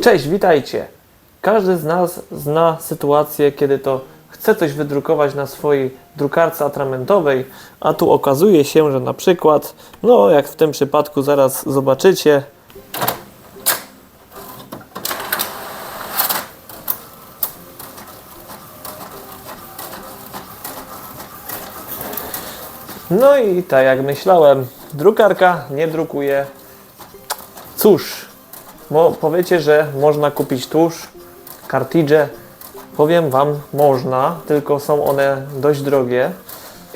Cześć, witajcie. Każdy z nas zna sytuację, kiedy to chce coś wydrukować na swojej drukarce atramentowej, a tu okazuje się, że na przykład, no jak w tym przypadku zaraz zobaczycie, No i tak jak myślałem, drukarka nie drukuje. Cóż, bo powiecie, że można kupić tusz, kartridże. Powiem Wam, można, tylko są one dość drogie.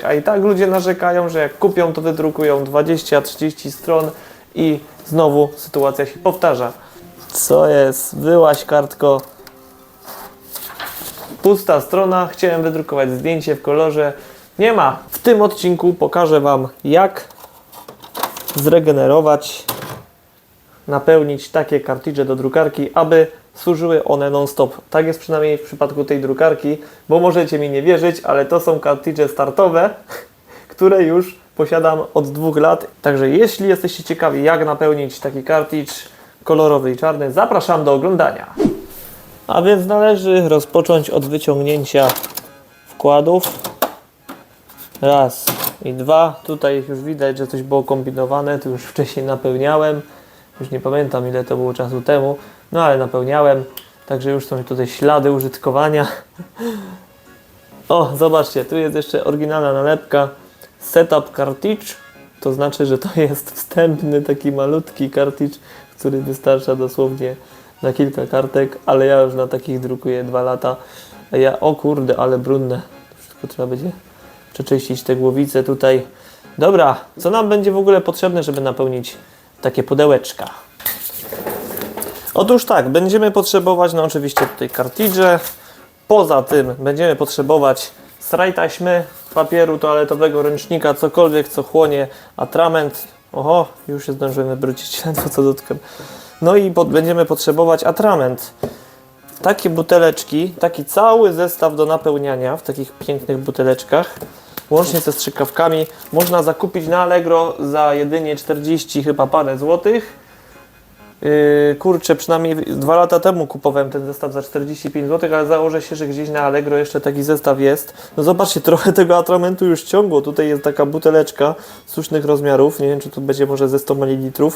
A i tak ludzie narzekają, że jak kupią, to wydrukują 20-30 stron i znowu sytuacja się powtarza. Co jest? Wyłaś kartko. Pusta strona, chciałem wydrukować zdjęcie w kolorze. Nie ma. W tym odcinku pokażę Wam, jak zregenerować, napełnić takie kartridże do drukarki, aby służyły one non-stop. Tak jest przynajmniej w przypadku tej drukarki, bo możecie mi nie wierzyć, ale to są kartridże startowe, które już posiadam od dwóch lat. Także jeśli jesteście ciekawi, jak napełnić taki kartridż kolorowy i czarny, zapraszam do oglądania. A więc należy rozpocząć od wyciągnięcia wkładów. Raz i dwa. Tutaj już widać, że coś było kombinowane. Tu już wcześniej napełniałem. Już nie pamiętam ile to było czasu temu. No ale napełniałem. Także już są tutaj ślady użytkowania. O, zobaczcie, tu jest jeszcze oryginalna nalepka. Setup cartridge. To znaczy, że to jest wstępny taki malutki kartridż, który wystarcza dosłownie na kilka kartek, ale ja już na takich drukuję dwa lata. Ja, o kurde, ale brudne. Wszystko trzeba będzie przeczyścić te głowice tutaj. Dobra, co nam będzie w ogóle potrzebne, żeby napełnić takie pudełeczka? Otóż tak, będziemy potrzebować, no oczywiście tutaj kartridże. Poza tym będziemy potrzebować straj taśmy, papieru toaletowego, ręcznika, cokolwiek co chłonie atrament. Oho, już się zdążyłem wybrucić, ledwo co dotknę. No i pod, będziemy potrzebować atrament. Takie buteleczki, taki cały zestaw do napełniania w takich pięknych buteleczkach, łącznie ze strzykawkami, można zakupić na Allegro za jedynie 40 chyba parę złotych. Yy, kurczę, przynajmniej dwa lata temu kupowałem ten zestaw za 45 zł, ale założę się, że gdzieś na Allegro jeszcze taki zestaw jest. No zobaczcie, trochę tego atramentu już ciągło. Tutaj jest taka buteleczka słusznych rozmiarów. Nie wiem, czy tu będzie może ze 100 ml.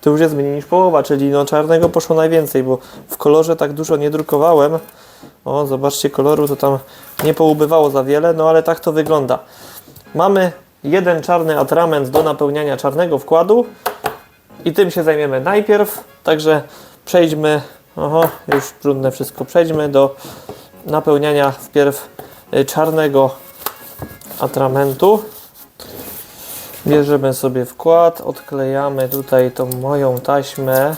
To już jest mniej niż połowa, czyli no czarnego poszło najwięcej, bo w kolorze tak dużo nie drukowałem. O, zobaczcie, koloru to tam nie poubywało za wiele, no ale tak to wygląda. Mamy jeden czarny atrament do napełniania czarnego wkładu i tym się zajmiemy najpierw. Także przejdźmy, oho, już trudne wszystko, przejdźmy do napełniania wpierw y, czarnego atramentu. Bierzemy sobie wkład, odklejamy tutaj tą moją taśmę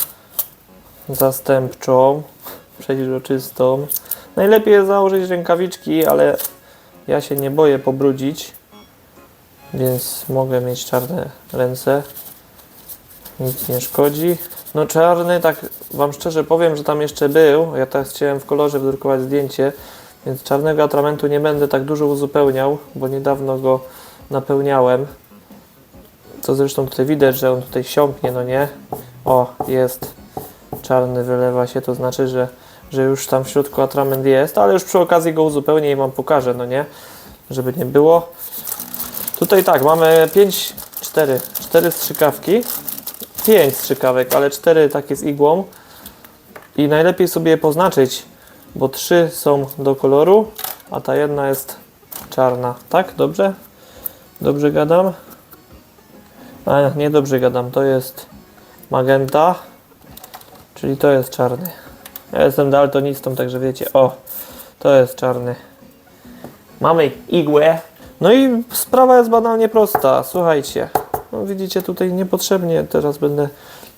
zastępczą, przeźroczystą. Najlepiej jest założyć rękawiczki, ale ja się nie boję pobrudzić, więc mogę mieć czarne ręce. Nic nie szkodzi. No czarny, tak Wam szczerze powiem, że tam jeszcze był. Ja teraz chciałem w kolorze wydrukować zdjęcie, więc czarnego atramentu nie będę tak dużo uzupełniał, bo niedawno go napełniałem. Co zresztą tutaj widać, że on tutaj siąknie, no nie? O, jest. Czarny wylewa się, to znaczy, że, że już tam w środku atrament jest, ale już przy okazji go uzupełnię i Wam pokażę, no nie? Żeby nie było. Tutaj tak, mamy 5, 4, 4 strzykawki. 5 strzykawek, ale 4 takie z igłą. I najlepiej sobie je poznaczyć, bo 3 są do koloru, a ta jedna jest czarna. Tak? Dobrze? Dobrze gadam? A nie dobrze gadam, to jest magenta, czyli to jest czarny. Ja jestem daltonistą, także wiecie, o, to jest czarny. Mamy igłę. No i sprawa jest banalnie prosta. Słuchajcie, no widzicie tutaj niepotrzebnie teraz będę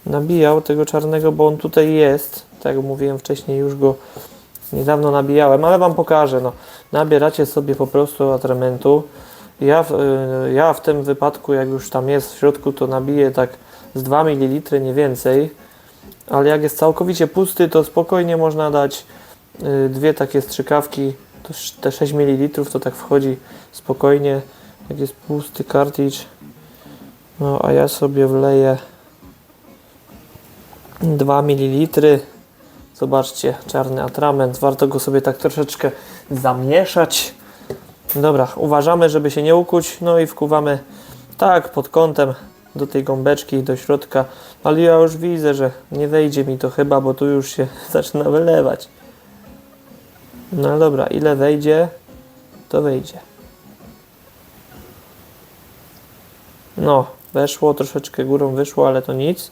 nabijał tego czarnego, bo on tutaj jest. Tak jak mówiłem wcześniej, już go niedawno nabijałem, ale Wam pokażę. No, nabieracie sobie po prostu atramentu. Ja, y, ja w tym wypadku, jak już tam jest w środku, to nabiję tak z 2 ml, nie więcej. Ale jak jest całkowicie pusty, to spokojnie można dać y, dwie takie strzykawki. Te 6 ml to tak wchodzi spokojnie. Jak jest pusty kartridż. No a ja sobie wleję 2 ml Zobaczcie, czarny atrament. Warto go sobie tak troszeczkę zamieszać. Dobra, uważamy, żeby się nie ukuć. No i wkuwamy tak pod kątem do tej gąbeczki, do środka. Ale ja już widzę, że nie wejdzie mi to chyba, bo tu już się zaczyna wylewać. No dobra, ile wejdzie, to wejdzie. No, weszło, troszeczkę górą wyszło, ale to nic.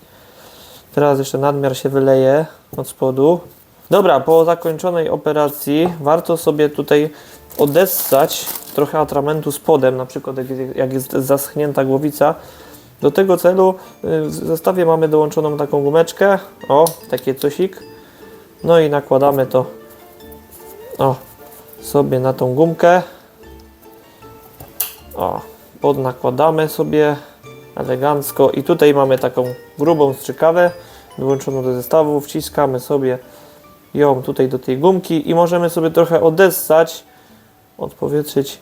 Teraz jeszcze nadmiar się wyleje od spodu. Dobra, po zakończonej operacji warto sobie tutaj odessać trochę atramentu spodem, na przykład jak jest zaschnięta głowica. Do tego celu y, w zestawie mamy dołączoną taką gumeczkę, o, takie cosik. No i nakładamy to o, sobie na tą gumkę. O, podnakładamy sobie elegancko i tutaj mamy taką grubą strzykawę dołączoną do zestawu, wciskamy sobie ją tutaj do tej gumki i możemy sobie trochę odessać, odpowietrzyć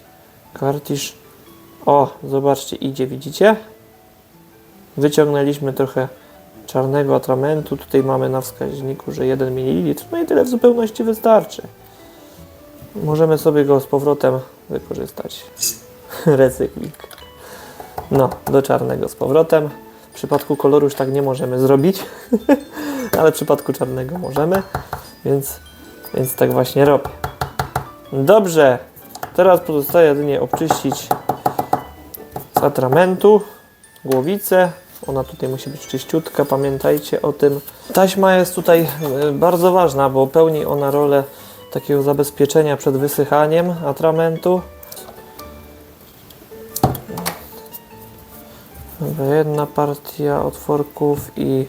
kartisz. O, zobaczcie, idzie, widzicie? Wyciągnęliśmy trochę czarnego atramentu, tutaj mamy na wskaźniku, że 1 ml, no i tyle w zupełności wystarczy. Możemy sobie go z powrotem wykorzystać. Recykling. No, do czarnego z powrotem. W przypadku koloru już tak nie możemy zrobić, ale w przypadku czarnego możemy, więc, więc tak właśnie robię. Dobrze, teraz pozostaje jedynie obczyścić z atramentu głowicę. Ona tutaj musi być czyściutka, pamiętajcie o tym. Taśma jest tutaj e, bardzo ważna, bo pełni ona rolę takiego zabezpieczenia przed wysychaniem atramentu. Jedna partia otworków i,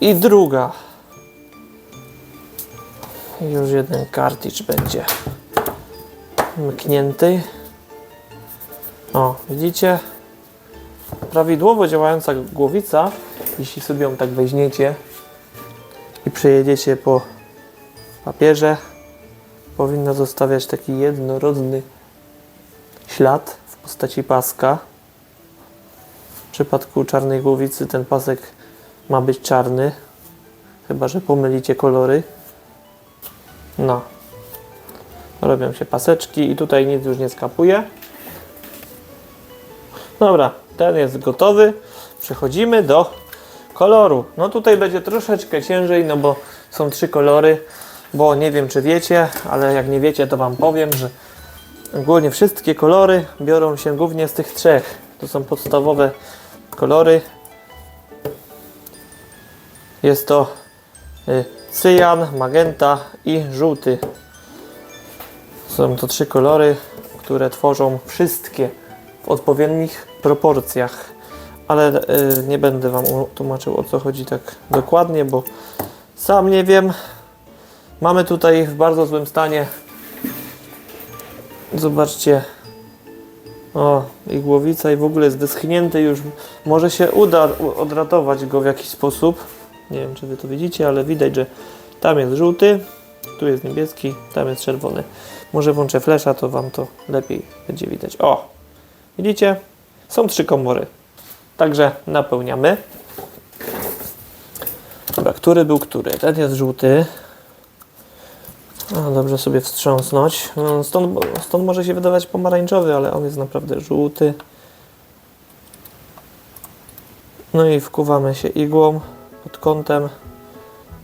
i druga. Już jeden kartridż będzie mknięty. O, widzicie? Prawidłowo działająca głowica, jeśli sobie ją tak weźmiecie i przejedziecie po papierze, powinna zostawiać taki jednorodny ślad w postaci paska. W przypadku czarnej głowicy ten pasek ma być czarny, chyba że pomylicie kolory. No. Robią się paseczki i tutaj nic już nie skapuje. Dobra, ten jest gotowy. Przechodzimy do koloru. No tutaj będzie troszeczkę ciężej, no bo są trzy kolory, bo nie wiem czy wiecie, ale jak nie wiecie to Wam powiem, że ogólnie wszystkie kolory biorą się głównie z tych trzech. To są podstawowe kolory. Jest to y, cyjan, magenta i żółty. Są to trzy kolory, które tworzą wszystkie w odpowiednich proporcjach. Ale y, nie będę Wam tłumaczył o co chodzi tak dokładnie, bo sam nie wiem. Mamy tutaj w bardzo złym stanie. Zobaczcie. O, i głowica i w ogóle jest wyschnięty już. Może się uda odratować go w jakiś sposób. Nie wiem, czy Wy to widzicie, ale widać, że tam jest żółty, tu jest niebieski, tam jest czerwony. Może włączę flesza, to Wam to lepiej będzie widać. O, widzicie? Są trzy komory. Także napełniamy. Dobra, który był który? Ten jest żółty. A, dobrze sobie wstrząsnąć. No, stąd, stąd może się wydawać pomarańczowy, ale on jest naprawdę żółty. No i wkuwamy się igłą pod kątem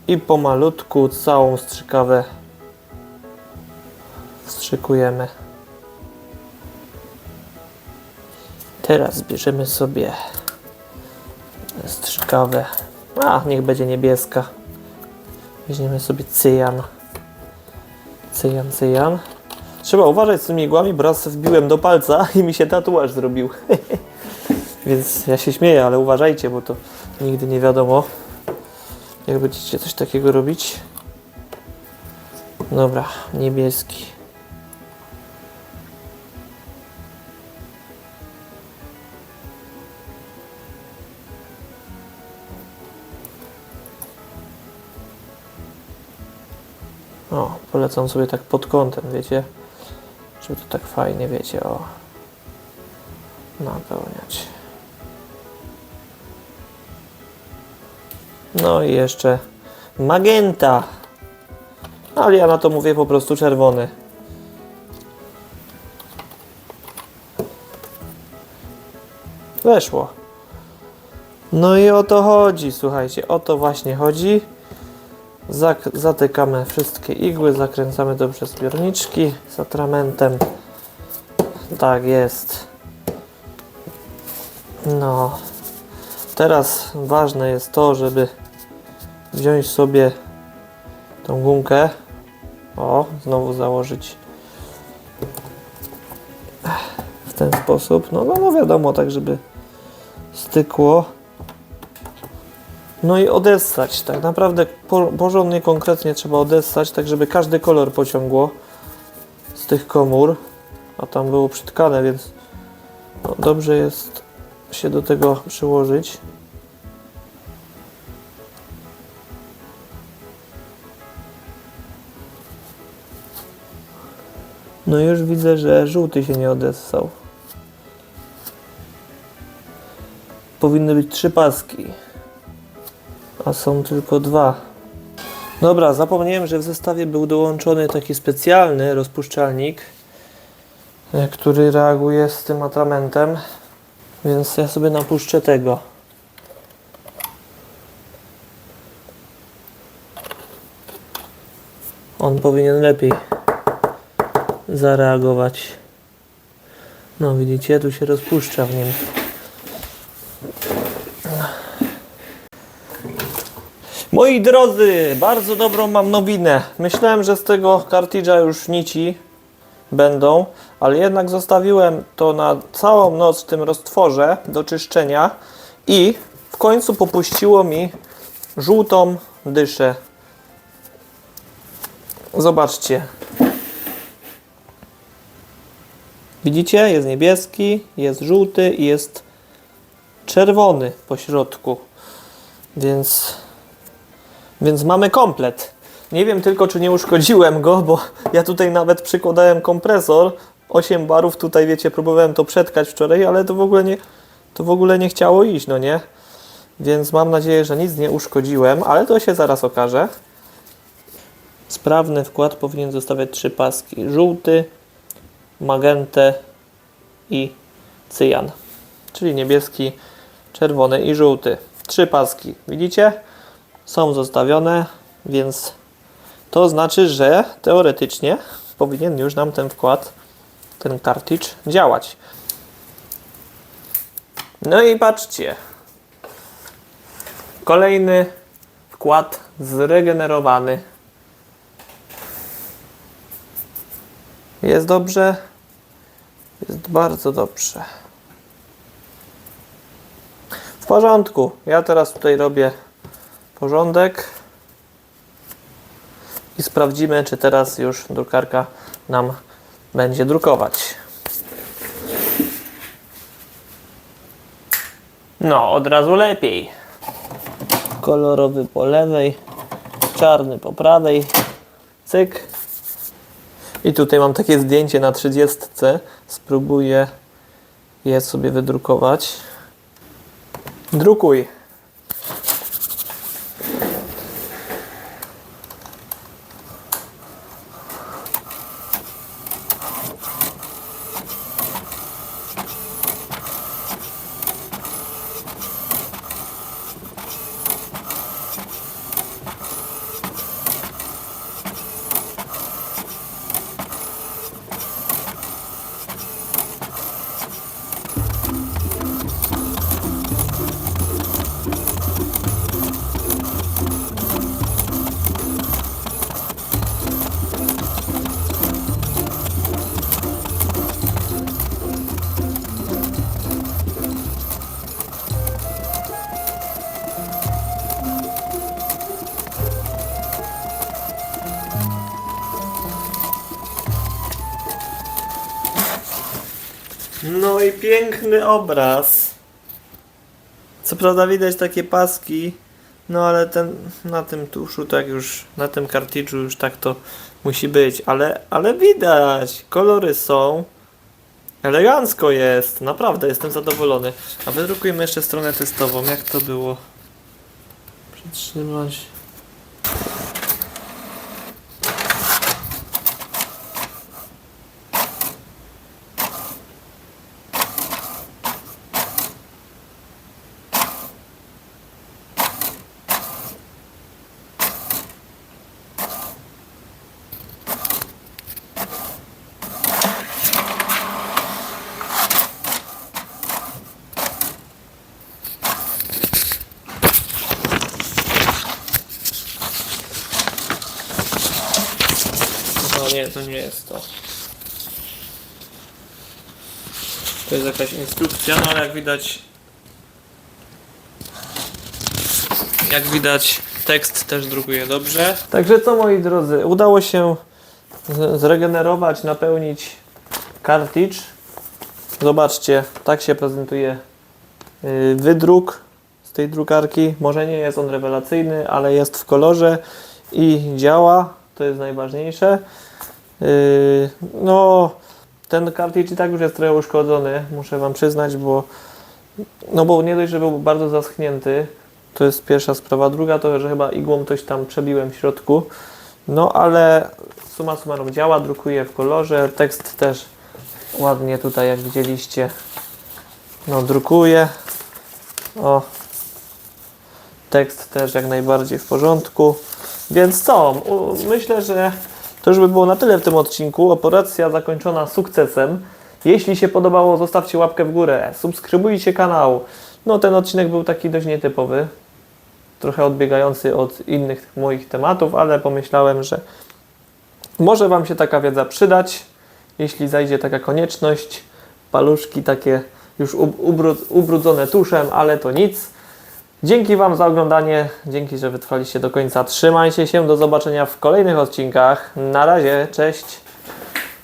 i pomalutku całą strzykawę wstrzykujemy. Teraz bierzemy sobie strzykawę. A, niech będzie niebieska. Weźmiemy sobie cyjan. Cyjan, cyjan. Trzeba uważać z tymi igłami, bo raz wbiłem do palca i mi się tatuaż zrobił. Więc ja się śmieję, ale uważajcie, bo to nigdy nie wiadomo, jak będziecie coś takiego robić. Dobra, niebieski. Polecam sobie tak pod kątem, wiecie? Żeby to tak fajnie, wiecie, o. Napełniać. No i jeszcze magenta. Ale ja na to mówię po prostu czerwony. Weszło. No i o to chodzi, słuchajcie, o to właśnie chodzi. Zatykamy wszystkie igły, zakręcamy dobrze zbiorniczki z atramentem. Tak jest. No. Teraz ważne jest to, żeby wziąć sobie tą gumkę. O, znowu założyć w ten sposób. No, no, no wiadomo, tak żeby stykło. No i odessać. Tak naprawdę po, porządnie, konkretnie trzeba odessać, tak żeby każdy kolor pociągło z tych komór. A tam było przytkane, więc no, dobrze jest się do tego przyłożyć. No już widzę, że żółty się nie odessał. Powinny być trzy paski, a są tylko dwa. Dobra, zapomniałem, że w zestawie był dołączony taki specjalny rozpuszczalnik, e, który reaguje z tym atramentem, więc ja sobie napuszczę tego. On powinien lepiej zareagować. No widzicie, tu się rozpuszcza w nim. Moi drodzy, bardzo dobrą mam nowinę. Myślałem, że z tego kartridża już nici będą, ale jednak zostawiłem to na całą noc w tym roztworze do czyszczenia i w końcu popuściło mi żółtą dyszę. Zobaczcie. Widzicie? Jest niebieski, jest żółty i jest czerwony po środku. Więc, więc mamy komplet. Nie wiem tylko, czy nie uszkodziłem go, bo ja tutaj nawet przykładałem kompresor. 8 barów tutaj, wiecie, próbowałem to przetkać wczoraj, ale to w ogóle nie, to w ogóle nie chciało iść, no nie? Więc mam nadzieję, że nic nie uszkodziłem, ale to się zaraz okaże. Sprawny wkład powinien zostawiać trzy paski. Żółty, magentę i cyjan. Czyli niebieski, czerwony i żółty. Trzy paski. Widzicie? Są zostawione, więc to znaczy, że teoretycznie powinien już nam ten wkład, ten kartridż działać. No i patrzcie. Kolejny wkład zregenerowany. Jest dobrze. Jest bardzo dobrze. W porządku. Ja teraz tutaj robię porządek i sprawdzimy, czy teraz już drukarka nam będzie drukować. No, od razu lepiej. Kolorowy po lewej, czarny po prawej. Cyk. I tutaj mam takie zdjęcie na 30. Spróbuję je sobie wydrukować. Drukuj. No i piękny obraz. Co prawda widać takie paski, no ale ten na tym tuszu tak już, na tym kartridżu już tak to musi być, ale, ale widać, kolory są. Elegancko jest, naprawdę jestem zadowolony. A wydrukujmy jeszcze stronę testową, jak to było. Przytrzymać. To nie jest to. To jest jakaś instrukcja, no ale jak widać jak widać tekst też drukuje dobrze. Także co moi drodzy, udało się zregenerować, napełnić kartridż. Zobaczcie, tak się prezentuje yy, wydruk z tej drukarki. Może nie jest on rewelacyjny, ale jest w kolorze i działa. To jest najważniejsze. Yy, no, ten kartridż i tak już jest trochę uszkodzony, muszę Wam przyznać, bo no bo nie dość, że był bardzo zaschnięty, to jest pierwsza sprawa. Druga to, że chyba igłą coś tam przebiłem w środku. No ale suma summarum działa, drukuje w kolorze. Tekst też ładnie tutaj, jak widzieliście, no drukuje. O, tekst też jak najbardziej w porządku. Więc co? Myślę, że to już by było na tyle w tym odcinku. Operacja zakończona sukcesem. Jeśli się podobało, zostawcie łapkę w górę, subskrybujcie kanał. No ten odcinek był taki dość nietypowy, trochę odbiegający od innych moich tematów, ale pomyślałem, że może Wam się taka wiedza przydać, jeśli zajdzie taka konieczność. Paluszki takie już ub- ubrud- ubrudzone tuszem, ale to nic. Dzięki Wam za oglądanie, dzięki, że wytrwaliście do końca. Trzymajcie się, do zobaczenia w kolejnych odcinkach. Na razie, cześć!